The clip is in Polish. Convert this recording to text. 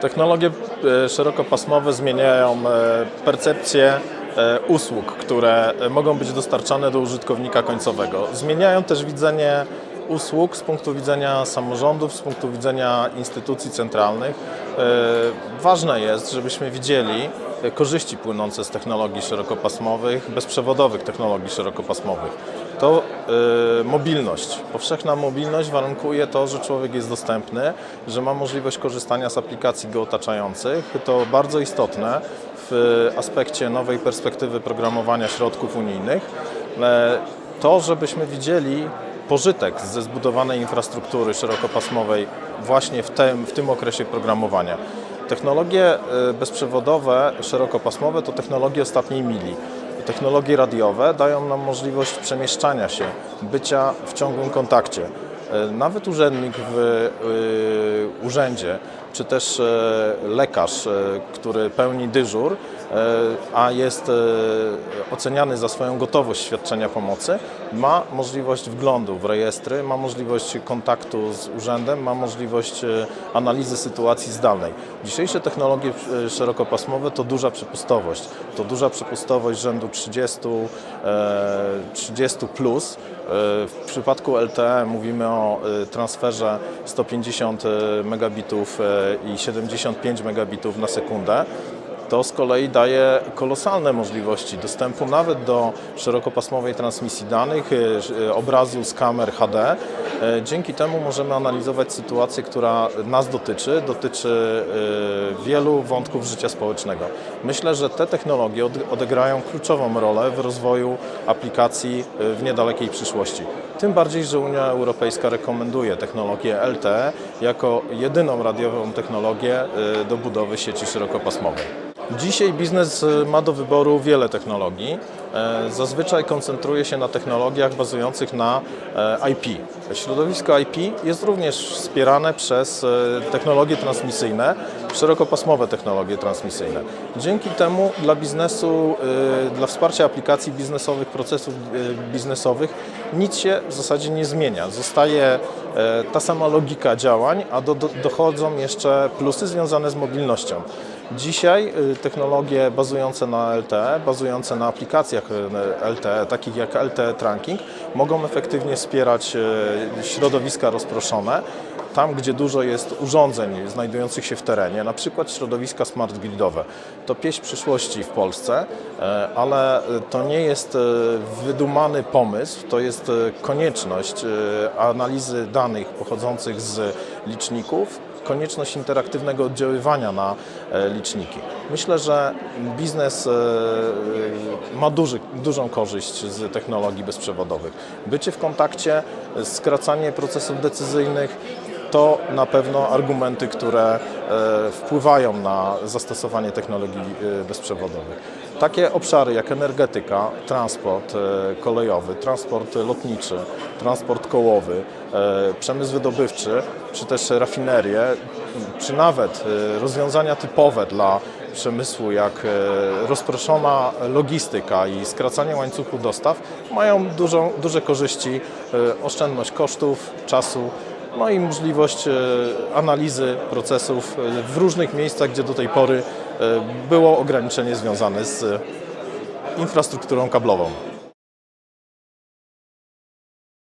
Technologie e, szerokopasmowe zmieniają e, percepcję e, usług, które mogą być dostarczane do użytkownika końcowego. Zmieniają też widzenie usług z punktu widzenia samorządów, z punktu widzenia instytucji centralnych. E, Ważne jest, żebyśmy widzieli e, korzyści płynące z technologii szerokopasmowych, bezprzewodowych technologii szerokopasmowych. To e, mobilność. Powszechna mobilność warunkuje to, że człowiek jest dostępny, że ma możliwość korzystania z aplikacji go otaczających. To bardzo istotne w aspekcie nowej perspektywy programowania środków unijnych. To, żebyśmy widzieli pożytek ze zbudowanej infrastruktury szerokopasmowej właśnie w tym, w tym okresie programowania. Technologie e, bezprzewodowe, szerokopasmowe to technologie ostatniej mili. Technologie radiowe dają nam możliwość przemieszczania się, bycia w ciągłym kontakcie. E, Nawet urzędnik w e, urzędzie, czy też e, lekarz, który pełni dyżur, a jest oceniany za swoją gotowość świadczenia pomocy, ma możliwość wglądu w rejestry, ma możliwość kontaktu z urzędem, ma możliwość analizy sytuacji zdalnej. Dzisiejsze technologie szerokopasmowe to duża przepustowość. To duża przepustowość rzędu 30, e, 30 plus. W przypadku LTE mówimy o e, transferze 150 megabitów e, i 75 megabitów na sekundę. To z kolei daje kolosalne możliwości dostępu nawet do szerokopasmowej transmisji danych, e, obrazu z kamer HD. E, Dzięki temu możemy analizować sytuację, która nas dotyczy, dotyczy e, wielu wątków życia społecznego. Myślę, że te technologie od- odegrają kluczową rolę w rozwoju aplikacji e, w niedalekiej przyszłości. Tym bardziej, że Unia Europejska rekomenduje technologię LTE jako jedyną radiową technologię e, do budowy sieci szerokopasmowej. Dzisiaj biznes e, ma do wyboru wiele technologii. E, Zazwyczaj koncentruje się na technologiach bazujących na e, IP. Środowisko IP jest również wspierane przez e, technologie transmisyjne, szerokopasmowe technologie transmisyjne. Dzięki temu dla biznesu, e, dla wsparcia aplikacji biznesowych, procesów e, biznesowych nic się w zasadzie nie zmienia. Zostaje e, ta sama logika działań, a do, do, dochodzą jeszcze plusy związane z mobilnością. Dzisiaj y, technologie bazujące na LTE, bazujące na aplikacjach y, LTE, takich jak LTE Tracking, mogą efektywnie wspierać y, środowiska rozproszone, tam gdzie dużo jest urządzeń znajdujących się w terenie, na przykład środowiska smart gridowe. To pieśń przyszłości w Polsce, e, ale to nie jest e, wydumany pomysł, to jest e, konieczność analizy danych pochodzących z liczników, konieczność interaktywnego oddziaływania na liczniki. Myślę, że biznes ma duży, dużą korzyść z technologii bezprzewodowych. Bycie w kontakcie, skracanie procesów decyzyjnych to na pewno argumenty, które e, wpływają na zastosowanie technologii e, bezprzewodowych. Takie obszary jak energetyka, transport e, kolejowy, transport lotniczy, transport kołowy, przemysł wydobywczy, czy też rafinerie, czy nawet rozwiązania typowe dla przemysłu, jak rozproszona logistyka i skracanie łańcuchu dostaw, mają duże korzyści, oszczędność kosztów, czasu, no i możliwość e, analizy procesów e, w różnych miejscach, gdzie do tej pory e, było ograniczenie związane z infrastrukturą kablową.